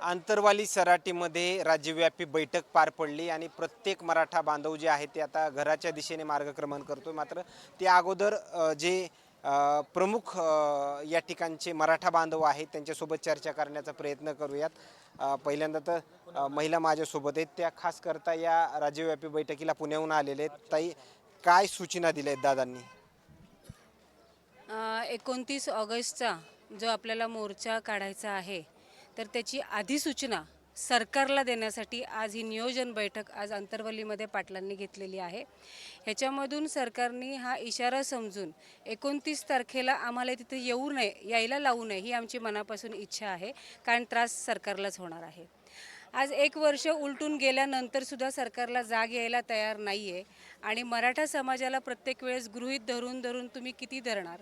आंतरवाली सराटीमध्ये राज्यव्यापी बैठक पार पडली आणि प्रत्येक मराठा बांधव जे आहेत ते आता घराच्या दिशेने मार्गक्रमण करतो मात्र त्या अगोदर जे प्रमुख या ठिकाणचे मराठा बांधव आहेत त्यांच्यासोबत चर्चा करण्याचा प्रयत्न करूयात. पहिल्यांदा तर महिला माझ्यासोबत आहेत. त्या खास करता या राज्यव्यापी बैठकीला पुण्याहून आलेले आहेत. ताई काय सूचना दिल्या आहेत दादांनी एकोणतीस ऑगस्टचा जो आपल्याला मोर्चा काढायचा आहे तर त्याची अधिसूचना सरकारला देण्यासाठी आज ही नियोजन बैठक आज अंतर्वलीमध्ये पाटलांनी घेतलेली आहे. ह्याच्यामधून सरकारने हा इशारा समजून एकोणतीस तारखेला आम्हाला तिथे येऊ नये यायला लावू नये ही आमची मनापासून इच्छा आहे. कारण त्रास सरकारलाच होणार आहे. आज एक वर्ष उलटून गेल्यानंतरसुद्धा सरकारला जाग यायला तयार नाही आहे आणि मराठा समाजाला प्रत्येक वेळेस गृहीत धरून धरून तुम्ही किती धरणार?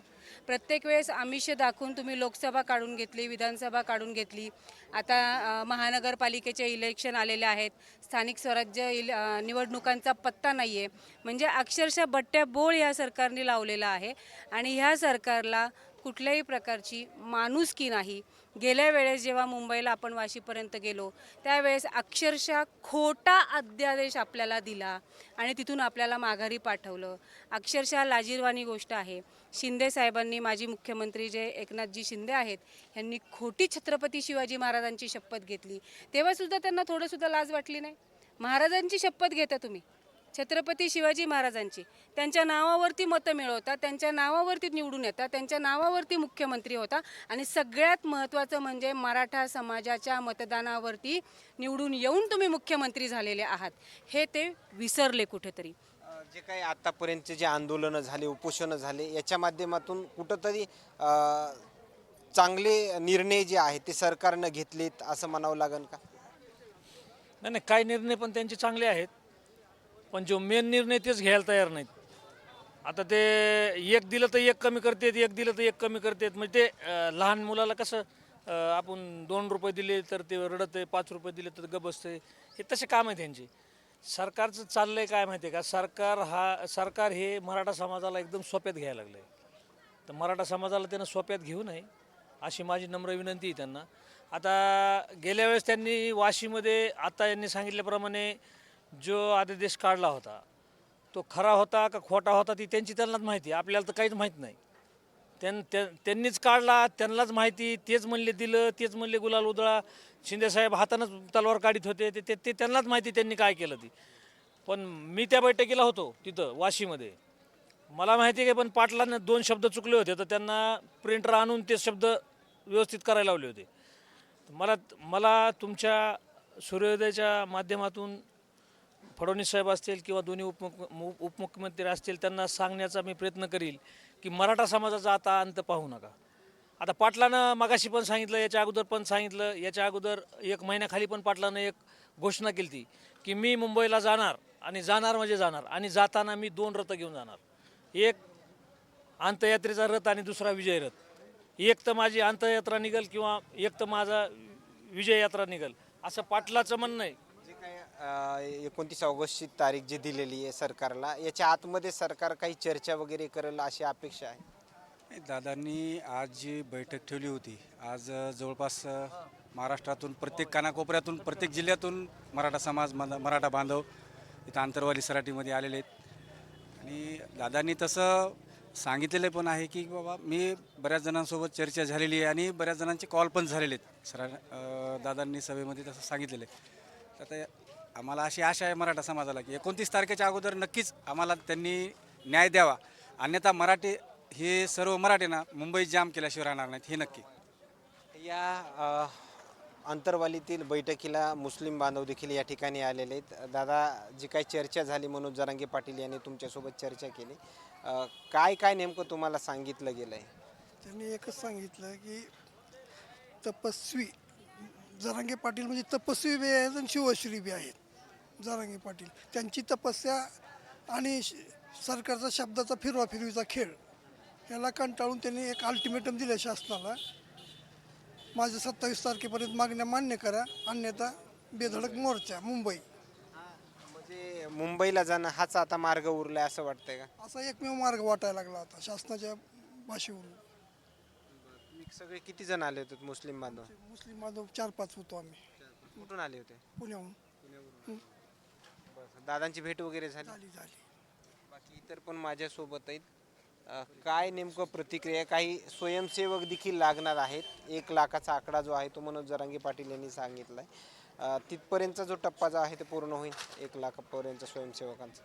प्रत्येक वेळेस आमिष दाखवून तुम्ही लोकसभा काढून घेतली विधानसभा काढून घेतली. आता महानगरपालिकेचे इलेक्शन आलेले आहेत. स्थानिक स्वराज्य इल निवडणुकांचा पत्ता नाही आहे म्हणजे अक्षरशः बट्ट्या बोळ ह्या सरकारने लावलेला आहे. आणि ह्या सरकारला कुठल्याही प्रकारची माणुसकी नाही. गेल्या वेळेस जेव्हा मुंबईला आपण वाशीपर्यंत गेलो त्यावेळेस अक्षरशः खोटा अध्यादेश आपल्याला दिला आणि तिथून आपल्याला माघारी पाठवलं. अक्षरशः लाजीरवाणी गोष्ट आहे. शिंदे साहेबांनी माजी मुख्यमंत्री जे एकनाथजी शिंदे आहेत यांनी खोटी छत्रपती शिवाजी महाराजांची शपथ घेतली. तेव्हासुद्धा त्यांना थोडंसुद्धा लाज वाटली नाही. महाराजांची शपथ घेता तुम्ही. छत्रपती शिवाजी महाराजांची. त्यांच्या नावावरती मतं मिळवता त्यांच्या नावावरती निवडून येतात त्यांच्या नावावरती मुख्यमंत्री होता आणि सगळ्यात महत्त्वाचं म्हणजे मराठा समाजाच्या मतदानावरती निवडून येऊन तुम्ही मुख्यमंत्री झालेले आहात. हे ते विसरले कुठेतरी. जे काही आतापर्यंतचे जे आंदोलनं झाले उपोषणं झाले याच्या माध्यमातून कुठंतरी चांगले निर्णय जे आहेत ते सरकारनं घेतलेत असं म्हणावं लागेल का? नाही नाही काही निर्णय पण त्यांचे चांगले आहेत. पण जो मेन निर्णय तेच घ्यायला तयार नाहीत. आता ते एक दिलं तर एक कमी करतेत एक दिलं तर एक कमी करतेत. म्हणजे ते अं, लहान मुलाला कसं अं, आपण दोन रुपये दिले तर ते रडत आहे पाच रुपये दिले तर ग हे तसे काम आहे त्यांचे सरकारचं चाललंय काय माहिती आहे का? सरकार हा सरकार हे मराठा समाजाला एकदम सोप्यात घ्यायला लागलं आहे तर मराठा समाजाला त्यांना सोप्यात घेऊ नये अशी माझी नम्र विनंती आहे त्यांना. आता गेल्या वेळेस त्यांनी वाशीमध्ये आता यांनी सांगितल्याप्रमाणे जो आदेश काढला होता तो खरा होता का खोटा होता ती त्यांची त्यांनाच माहिती आपल्याला तर काहीच माहीत नाही. त्यां त्या- त्यांनीच काढला त्यांनाच माहिती तेच म्हणले दिलं तेच म्हणले गुलाल उधळा. शिंदेसाहेब हातानंच तलवार काढीत होते ते ते- ते त्यांनाच माहिती त्यांनी काय केलं ती. पण मी त्या बैठकीला होतो तिथं वाशीमध्ये. मला माहिती आहे पण पाटलांना दोन शब्द चुकले होते तर त्यांना प्रिंटर आणून ते शब्द व्यवस्थित करायला लावले होते. मला मला तुमच्या सूर्योदयाच्या माध्यमातून फडणवीस साहेब असतील किंवा दोन्ही उपमुख उपमुख्यमंत्री असतील त्यांना सांगण्याचा मी प्रयत्न करील की मराठा समाजाचा आता अंत पाहू नका. आता पाटलानं मगाशी पण सांगितलं याच्या अगोदर पण सांगितलं याच्या अगोदर एक महिन्याखाली पण पाटलानं एक घोषणा केली ती की मी मुंबईला जाणार आणि जाणार म्हणजे जाणार आणि जाताना मी दोन रथ घेऊन जाणार. एक अंतयात्रेचा रथ आणि दुसरा विजय रथ. एक तर माझी अंतयात्रा निघल किंवा एक तर माझा विजय यात्रा निघल. असं पाटलाचं म्हणणं आहे. एकोणतीस ऑगस्टची तारीख जी दिलेली आहे सरकारला याच्या आतमध्ये सरकार काही चर्चा वगैरे करेल अशी अपेक्षा आहे? दादांनी आज जी बैठक ठेवली होती आज जवळपास महाराष्ट्रातून प्रत्येक कानाकोपऱ्यातून प्रत्येक जिल्ह्यातून मराठा समाज मराठा बांधव इथं आंतरवाली सराटीमध्ये आलेले आहेत. आणि दादांनी तसं सांगितलेलं पण आहे की बाबा मी बऱ्याच जणांसोबत चर्चा झालेली आहे आणि बऱ्याच जणांचे कॉल पण झालेले आहेत. सरा दादांनी सभेमध्ये तसं सांगितलेलं आहे. तर आता आम्हाला अशी आशा आहे मराठा समाजाला की एकोणतीस तारखेच्या अगोदर नक्कीच आम्हाला त्यांनी न्याय द्यावा. अन्यथा मराठी हे सर्व मराठीना मुंबईत जाम केल्याशिवाय राहणार नाहीत हे नक्की. या अ, आंतरवालीतील बैठकीला मुस्लिम बांधव देखील या ठिकाणी आलेले आहेत. दादा जी काही चर्चा झाली मनोज जरांगे पाटील यांनी तुमच्यासोबत चर्चा केली. काय काय नेमकं तुम्हाला सांगितलं गेलं आहे त्यांनी एकच सांगितलं की तपस्वी जरांगे पाटील म्हणजे तपस्वी बी आहेत आणि शिवश्री बी आहेत. जरांगे पाटील. त्यांची तपस्या आणि श- सरकारचा शब्दाचा फिरवा फिरवीचा खेळ याला कंटाळून त्यांनी एक अल्टिमेटम दिलं शासनाला. माझ्या सत्तावीस तारखेपर्यंत मागण्या मान्य करा अन्यथा बेधडक मोर्चा मुंबई. म्हणजे मुंबईला जाणं हाच आता मार्ग उरलाय असं वाटतंय का? असा एकमेव मार्ग वाटायला लागला आता शासनाच्या भाषेवरून. तुम्ही सगळे किती जण आले होते? मुस्लिम बांधव? मुस्लिम बांधव चार पाच होतो आम्ही. कुठून आले होते? पुण्याहून. बरं. दादांची भेट वगैरे झाली? झाली झाली. बाकी इतर पण माझ्यासोबत आहेत. अ, काय नेमकं प्रतिक्रिया? आहे? काही स्वयंसेवक देखील लागणार आहेत. एक लाखाचा आकडा जो आहे तो मनोज जरांगे पाटील यांनी सांगितला आहे तिथपर्यंतचा जो टप्पा जो आहे ते पूर्ण होईल एक लाखापर्यंत स्वयंसेवकांचा?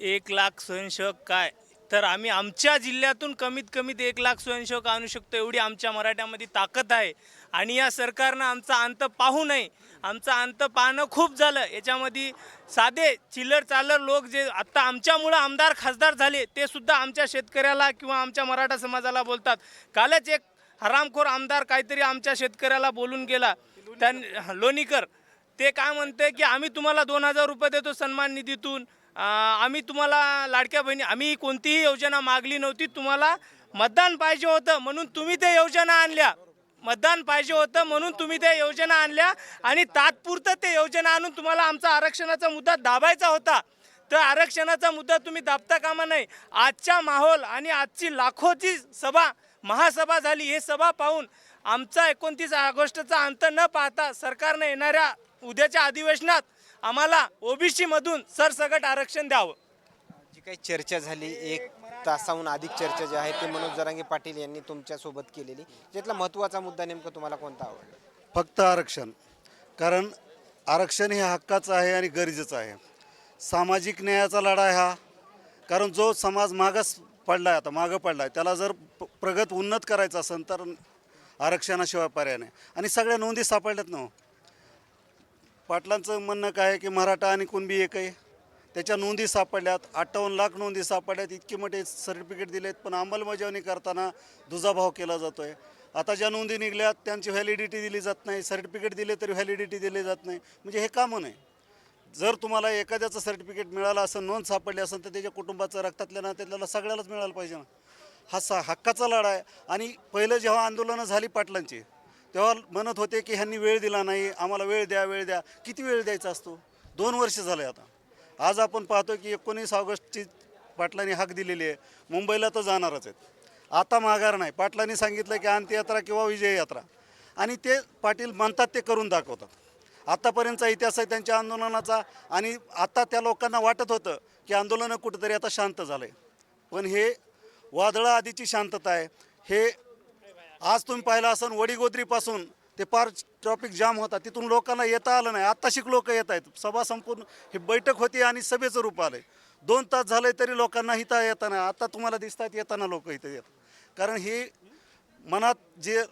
एक लाख स्वयंसेवक काय? तर आम्ही आमच्या जिल्ह्यातून कमीत कमीत एक लाख स्वयंसेवक आणू शकतो एवढी आमच्या मराठ्यामध्ये ताकद आहे. आणि या सरकारनं आमचा अंत पाहू नये. आमचा अंत पाहणं खूप झालं. याच्यामध्ये साधे चिल्लर चालर लोक जे आत्ता आमच्यामुळं आमदार खासदार झाले ते सुद्धा आमच्या शेतकऱ्याला किंवा आमच्या मराठा समाजाला बोलतात. कालच एक हरामखोर आमदार काहीतरी आमच्या शेतकऱ्याला बोलून गेला. त्यां लोणीकर ते काय म्हणते की आम्ही तुम्हाला दोन हजार रुपये देतो सन्मान निधीतून. आम्ही तुम्हाला लाडक्या बहिणी आम्ही कोणतीही योजना मागली नव्हती. तुम्हाला मतदान पाहिजे होतं म्हणून तुम्ही ते योजना आणल्या. मतदान पाहिजे होतं म्हणून तुम्ही त्या योजना आणल्या आणि तात्पुरतं ते योजना आणून तुम्हाला आमचा आरक्षणाचा मुद्दा दाबायचा होता. तर आरक्षणाचा मुद्दा तुम्ही दाबता कामा नाही आजच्या माहोल आणि आजची लाखोची सभा महासभा झाली. हे सभा पाहून आमचा एकोणतीस ऑगस्टचा अंत न पाहता सरकारनं येणाऱ्या उद्याच्या अधिवेशनात आम्हाला ओबीसी मधून सरसकट आरक्षण द्यावं. जी काही चर्चा झाली एक तासाहून अधिक चर्चा जी आहे ते मनोज जरांगे पाटील यांनी तुमच्यासोबत केलेली. त्यातला महत्त्वाचा मुद्दा नेमका तुम्हाला कोणता आवडला? फक्त आरक्षण. कारण आरक्षण हे हक्काचं आहे आणि गरजेचं आहे. सामाजिक न्यायाचा लढा आहे हा. कारण जो समाज मागास पडला आहे आता मागं पडला आहे त्याला जर प- प्रगत उन्नत करायचं असेल तर आरक्षणाशिवाय पर्याय नाही. आणि सगळ्या नोंदी सापडल्यात ना हो. पाटलांचं म्हणणं काय आहे की मराठा आणि कुणबी एक आहे? त्याच्या नोंदी सापडल्यात अठ्ठावन्न लाख नोंदी सापडल्यात इतके मोठे सर्टिफिकेट दिलेत पण अंमलबजावणी करताना दुजाभाव केला जातो आहे आता ज्या नोंदी निघल्यात त्यांची व्हॅलिडिटी दिली जात नाही सर्टिफिकेट दिले तरी व्हॅलिडिटी दिली जात नाही. म्हणजे हे कामं नाही. जर तुम्हाला एखाद्याचं सर्टिफिकेट मिळालं असं नोंद सापडली असेल तर त्याच्या कुटुंबाचं रक्तातल्या ना सगळ्यालाच मिळालं पाहिजे ना. हा सा हक्काचा लढा आहे आणि पहिलं जेव्हा आंदोलनं झाली पाटलांची तेव्हा म्हणत होते की ह्यांनी वेळ दिला नाही आम्हाला वेळ द्या वेळ द्या. किती वेळ द्यायचा असतो? दोन वर्ष झाले आता. आज आपण पाहतो की एकोणीस ऑगस्टची पाटलांनी हाक दिलेली आहे. मुंबईला तर जाणारच आहेत. आता माघार नाही. पाटलांनी सांगितलं की अंत्ययात्रा किंवा विजय यात्रा आणि ते पाटील म्हणतात ते करून दाखवतात. आत्तापर्यंतचा इतिहास आहे त्यांच्या आंदोलनाचा आणि आता त्या लोकांना वाटत होतं की आंदोलनं कुठंतरी आता शांत झालं आहे पण हे वादळं आधीची शांतता आहे. हे आज तुम्ही पाहिलं असन वडीगोद्रीपासून ते पार ट्रॉफिक जाम होता. तिथून लोकांना येता आलं नाही. आत्ताशिक लोक येत आहेत. सभा संपूर्ण ही बैठक होती आणि सभेचं रूप आलं दोन तास झाले तरी लोकांना इथं येताना आता तुम्हाला दिसतात येताना लोक इथं येत कारण हे मनात जे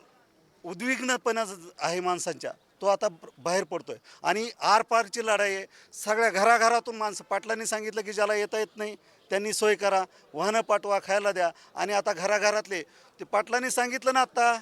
उद्विग्नपणा आहे माणसांच्या तो आता बाहेर पडतो आहे आणि आरपारची लढाई आहे. सगळ्या घराघरातून माणसं पाटलांनी सांगितलं की ज्याला येता येत नाही त्यांनी सोय करा वाहनं पाठवा खायला द्या. आणि आता घराघरातले ते पाटलांनी सांगितलं ना आत्ता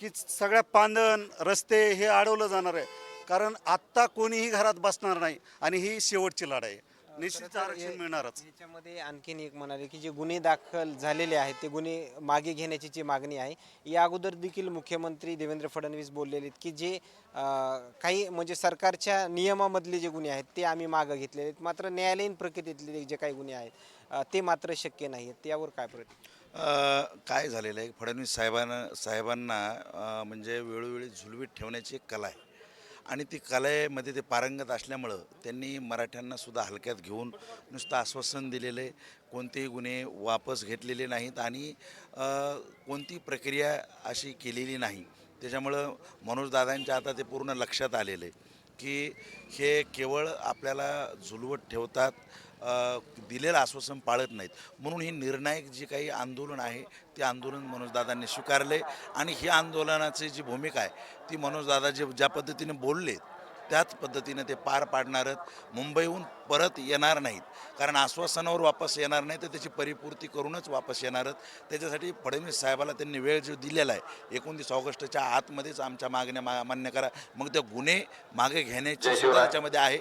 की सगळ्या पांदण रस्ते हे अडवलं जाणार आहे. कारण आत्ता कोणीही घरात बसणार नाही. आणि ही शेवटची लढाई आहे. निश्चित आरक्षण मिळणारच. ह्याच्यामध्ये आणखीन एक म्हणाले की जे गुन्हे दाखल झालेले आहेत ते गुन्हे मागे घेण्याची जी मागणी आहे या अगोदर देखील मुख्यमंत्री देवेंद्र फडणवीस बोललेले आहेत की जे अं, काही म्हणजे सरकारच्या नियमामधले जे गुन्हे आहेत ते आम्ही मागं घेतलेले आहेत. मात्र न्यायालयीन प्रक्रियेतले जे काही गुन्हे आहेत अं, ते मात्र शक्य नाही आहेत. यावर काय प्रति अ, काय झालेलं आहे? फडणवीस साहेबांना साहेबांना अ, म्हणजे वेळोवेळी झुलवीत ठेवण्याची एक कला आहे. आणि ती कलेमध्ये ते पारंगत असल्यामुळं त्यांनी मराठ्यांनासुद्धा हलक्यात घेऊन नुसतं आश्वासन दिलेलं आहे कोणतेही गुन्हे वापस घेतलेले नाहीत आणि कोणती प्रक्रिया अशी केलेली नाही. त्याच्यामुळं मनोजदादांच्या आता ते पूर्ण लक्षात आलेलं. आहे की हे केवळ आपल्याला झुलवत ठेवतात दिलेलं आश्वासन पाळत नाहीत. म्हणून ही निर्णायक जी काही आंदोलन आहे ते आंदोलन मनोजदादांनी स्वीकारले आणि ही आंदोलनाची जी भूमिका आहे ती मनोजदादा जे ज्या पद्धतीने बोलले त्याच पद्धतीने ते पार पाडणारच मुंबईहून परत येणार नाहीत. कारण आश्वासनावर वापस येणार नाही तर त्याची परिपूर्ती करूनच वापस येणारच त्याच्यासाठी फडणवीस साहेबाला त्यांनी वेळ जो दिलेला आहे एकोणतीस ऑगस्टच्या आतमध्येच आमच्या मागण्या मा मान्य करा. मग त्या गुन्हे मागे घेण्याची त्याच्यामध्ये आहे.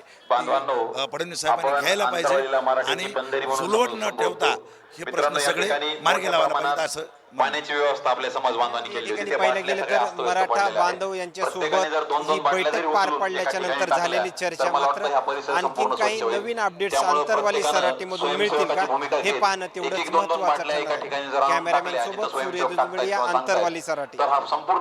फडणवीस साहेबांनी घ्यायला पाहिजे आणि सुलवट न ठेवता हे प्रश्न सगळे मार्गी लावायला पाहिजे असं पाण्याची व्यवस्था आपल्या समाज बांधवांनी केली पाहिलं गेलं तर मराठा बांधव यांच्या सोबत ही बैठक पार पडल्याच्या नंतर झालेली चर्चा मात्र आणखी काही नवीन अपडेट्स आंतरवाली सराटीमधून मिळतील का? हे पाहणं तेवढंच महत्वाचं आहे. कॅमेरामॅन सोबत सूर्य दुजबळ या आंतरवाली सराटी.